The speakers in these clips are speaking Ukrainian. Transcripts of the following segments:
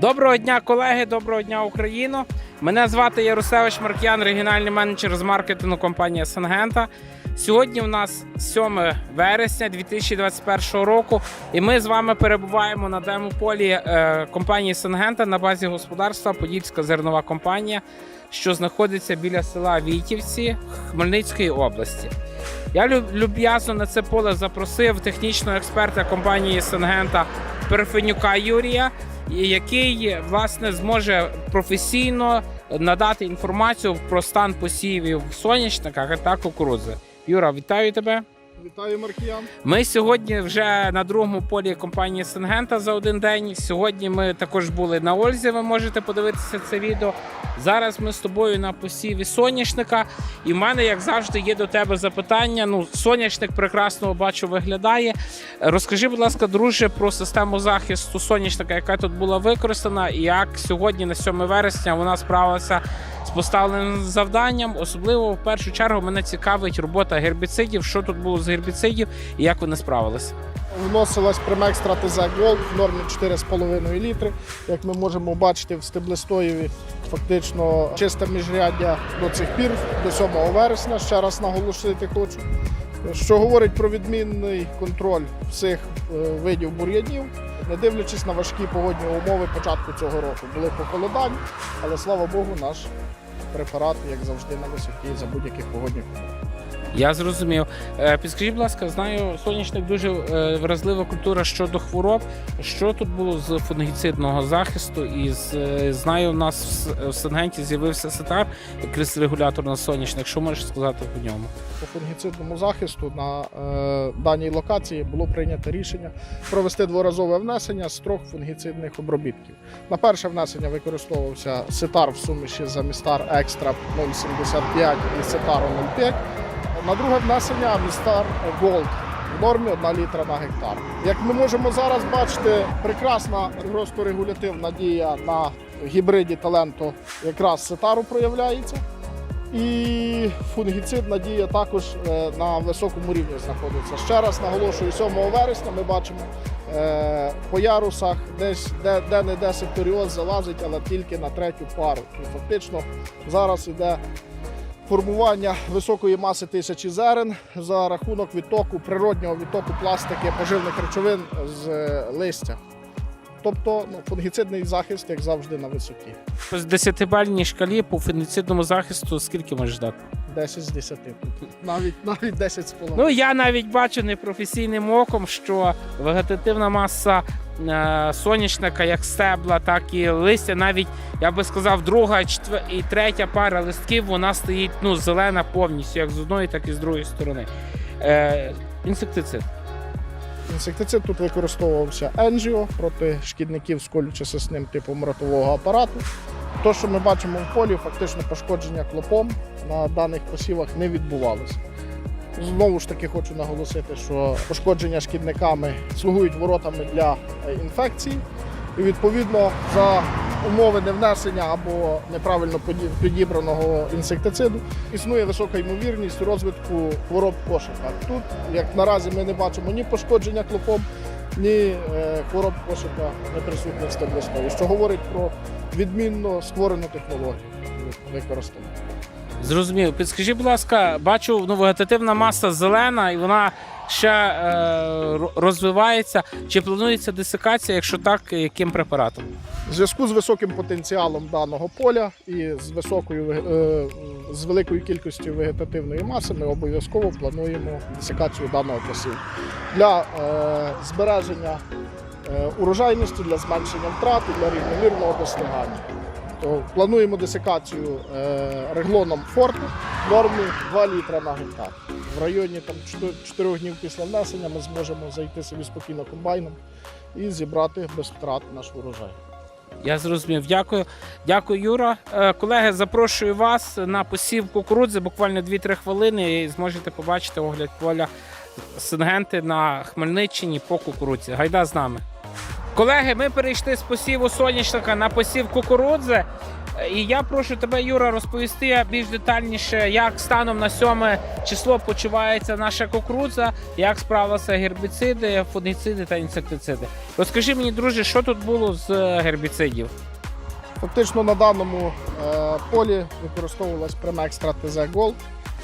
Доброго дня, колеги, доброго дня, Україно. Мене звати Ярусевич Марк'ян, регіональний менеджер з маркетингу компанії Сангента. Сьогодні у нас 7 вересня 2021 року, і ми з вами перебуваємо на демополі е, компанії Сангента на базі господарства Подільська зернова компанія, що знаходиться біля села Вітівці Хмельницької області. Я люб- люб'язно на це поле запросив технічного експерта компанії Сангента Перфенюка Юрія, який власне зможе професійно надати інформацію про стан посівів соняшника та кукурудзи. Юра, вітаю тебе. Вітаю, Маркіян. Ми сьогодні вже на другому полі компанії Сингента за один день. Сьогодні ми також були на Ользі. Ви можете подивитися це відео. Зараз ми з тобою на посіві соняшника. І в мене, як завжди, є до тебе запитання. Ну, соняшник прекрасно бачу виглядає. Розкажи, будь ласка, друже, про систему захисту соняшника, яка тут була використана, і як сьогодні, на 7 вересня, вона справилася з поставленим завданням. Особливо в першу чергу мене цікавить робота гербіцидів. Що тут було з гербіцидів і як вони справилися? Вносилась Примекстра ТЗ Gold в нормі 4,5 літри. Як ми можемо бачити в стеблестоєві, фактично чисте міжряддя до цих пір, до 7 вересня. Ще раз наголосити хочу. Що говорить про відмінний контроль всіх е, видів бур'янів, не дивлячись на важкі погодні умови початку цього року. Були похолодань, але слава Богу, наш препарат, як завжди, на висоті за будь-яких погодних умов. Я зрозумів. Е, Підскажіть, будь ласка, знаю, соняшник дуже е, вразлива культура щодо хвороб. Що тут було з фунгіцидного захисту? І з, е, знаю, у нас в Сенгенті з'явився сетар, якраз регулятор на соняшник. Що можеш сказати по ньому? по фунгіцидному захисту на е, даній локації було прийнято рішення провести дворазове внесення з трьох фунгіцидних обробітків. На перше внесення використовувався сетар в суміші за містар Екстра 0,75 і сетару 0,5. На друге внесення містар Голд в нормі 1 літра на гектар. Як ми можемо зараз бачити, прекрасна росторегулятивна дія на гібриді таленто якраз сетару проявляється. І фунгіцидна дія також е, на високому рівні знаходиться. Ще раз наголошую, 7 вересня ми бачимо е, по ярусах десь де, де не де секторіоз залазить, але тільки на третю пару. І фактично зараз іде формування високої маси тисячі зерен за рахунок відтоку, природнього відтоку пластики, поживних речовин з е, листя. Тобто ну, фунгіцидний захист, як завжди, на висоті. По 10-бальній шкалі по фунгіцидному захисту скільки можеш дати? 10 з 10. Навіть навіть 10 з половиною. Ну я навіть бачу непрофесійним оком, що вегетативна маса соняшника, як стебла, так і листя, навіть я би сказав, друга і третя пара листків, вона стоїть ну, зелена повністю, як з одної, так і з другої сторони. Е, інсектицид. Інсектицид тут використовувався Енжіо проти шкідників з колюче-сосним типом ротового апарату. То, що ми бачимо в полі, фактично пошкодження клопом на даних посівах не відбувалося. Знову ж таки хочу наголосити, що пошкодження шкідниками слугують воротами для е, інфекцій. І відповідно за умови невнесення або неправильно підібраного інсектициду існує висока ймовірність розвитку хвороб кошика. Тут, як наразі, ми не бачимо ні пошкодження клопом, ні е, хвороб кошика не присутніх стеблистові, що говорить про відмінно створену технологію використання. Зрозумів. Підскажіть, будь ласка, бачу, ну, вегетативна маса зелена і вона ще е, розвивається. Чи планується десикація? Якщо так, яким препаратом? В зв'язку з високим потенціалом даного поля і з високою е, з великою кількістю вегетативної маси ми обов'язково плануємо десикацію даного посіву для е, збереження е, урожайності, для зменшення втрат і для рівномірного достигання. То плануємо десикацію е, реглоном форту в нормі 2 літра на гектар. В районі там 4 днів після внесення ми зможемо зайти собі спокійно комбайном і зібрати без втрат наш урожай. Я зрозумів. Дякую. Дякую, Юра. Е, Колеги, запрошую вас на посів кукурудзи буквально 2-3 хвилини і зможете побачити огляд поля Сингенти на Хмельниччині по кукурудзі. Гайда з нами. Колеги, ми перейшли з посіву соняшника на посів кукурудзи. І я прошу тебе, Юра, розповісти більш детальніше, як станом на 7 число почувається наша кукурудза, як справилися гербіциди, фунгіциди та інсектициди. Розкажи мені, друже, що тут було з гербіцидів? Фактично на даному е, полі використовувалась Премекстра ТЗ Gold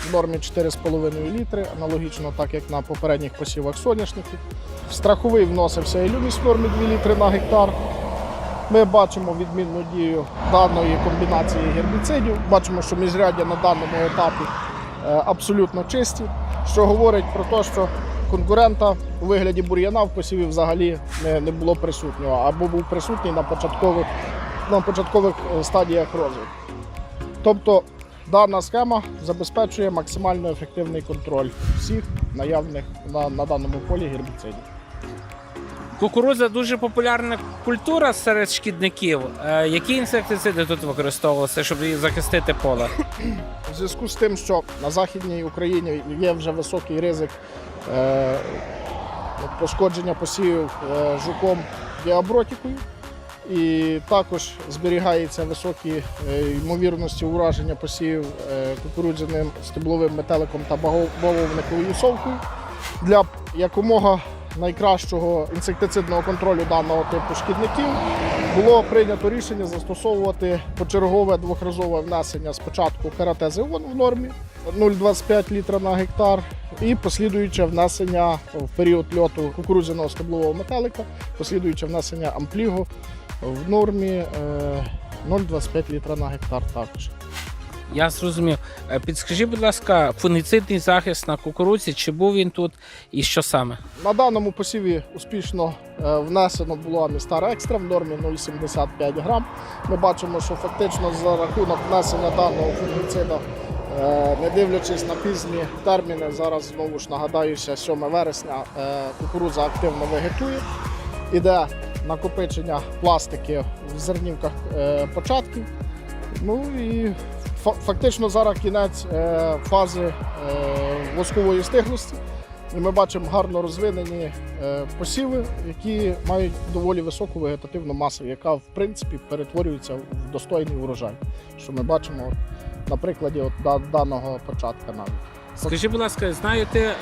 в нормі 4,5 літри, аналогічно так як на попередніх посівах соняшників. В страховий вносився ілюміс в нормі 2 літри на гектар. Ми бачимо відмінну дію даної комбінації гербіцидів. Бачимо, що міжряддя на даному етапі е, абсолютно чисті, що говорить про те, що конкурента у вигляді бур'яна в посіві взагалі не було присутнього або був присутній на початкових на початкових е, стадіях розвитку. Тобто дана схема забезпечує максимально ефективний контроль всіх наявних на, на даному полі гербіцидів. Кукурудза дуже популярна культура серед шкідників. Е, Які інсектициди тут використовувалися, щоб її захистити поле? У зв'язку з тим, що на Західній Україні є вже високий ризик е, пошкодження посівів жуком діабротикою, і також зберігається високі е, ймовірності ураження посівів е, кукурудзяним стебловим метеликом та бавовниковою совкою. Для якомога найкращого інсектицидного контролю даного типу шкідників було прийнято рішення застосовувати почергове двохразове внесення спочатку каратезеон в нормі 0,25 літра на гектар, і послідуюче внесення в період льоту кукурудзяного стеблового метелика, послідуюче внесення ампліго в нормі е, 0,25 літра на гектар також. Я зрозумів. Е, Підскажи, будь ласка, фунгіцидний захист на кукурудзі, чи був він тут і що саме? На даному посіві успішно е, внесено було Амістар Екстра в нормі 0,75 грам. Ми бачимо, що фактично за рахунок внесення даного фунгіцида, е, не дивлячись на пізні терміни, зараз знову ж нагадаюся, 7 вересня е, кукурудза активно вегетує. Іде накопичення пластики в зернівках е, початків. Ну і фактично зараз кінець е, фази е, воскової стиглості. І ми бачимо гарно розвинені посіви, які мають доволі високу вегетативну масу, яка в принципі перетворюється в достойний урожай. Що ми бачимо на прикладі от, даного початка навіть. Скажи, будь ласка, знаю, ти е,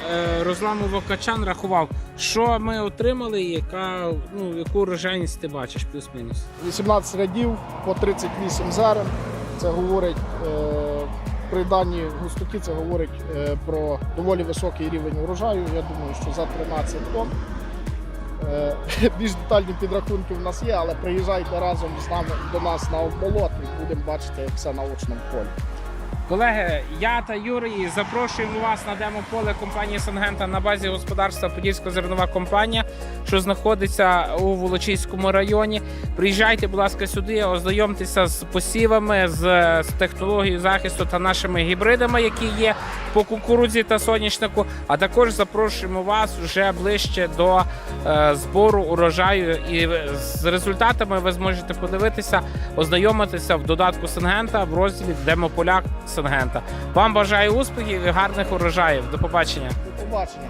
розламував качан, рахував, що ми отримали, яка, ну, яку урожайність ти бачиш, плюс-мінус. 18 рядів по 38 зерен. Це говорить е, при даній густоті, це говорить е, про доволі високий рівень урожаю. Я думаю, що за 13 тонн. Більш детальні підрахунки в нас є, але приїжджайте разом з нами до нас на обмолот і будемо бачити все на очному полі. Колеги, я та Юрій запрошуємо вас на демо-поле компанії Сангента на базі господарства Подільська зернова компанія, що знаходиться у Волочиському районі. Приїжджайте, будь ласка, сюди, ознайомтеся з посівами, з, з технологією захисту та нашими гібридами, які є по кукурудзі та соняшнику. А також запрошуємо вас вже ближче до е, збору урожаю. І з результатами ви зможете подивитися, ознайомитися в додатку Сангента в розділі Демополяк Сангента. Вам бажаю успіхів і гарних урожаїв. До побачення. До побачення.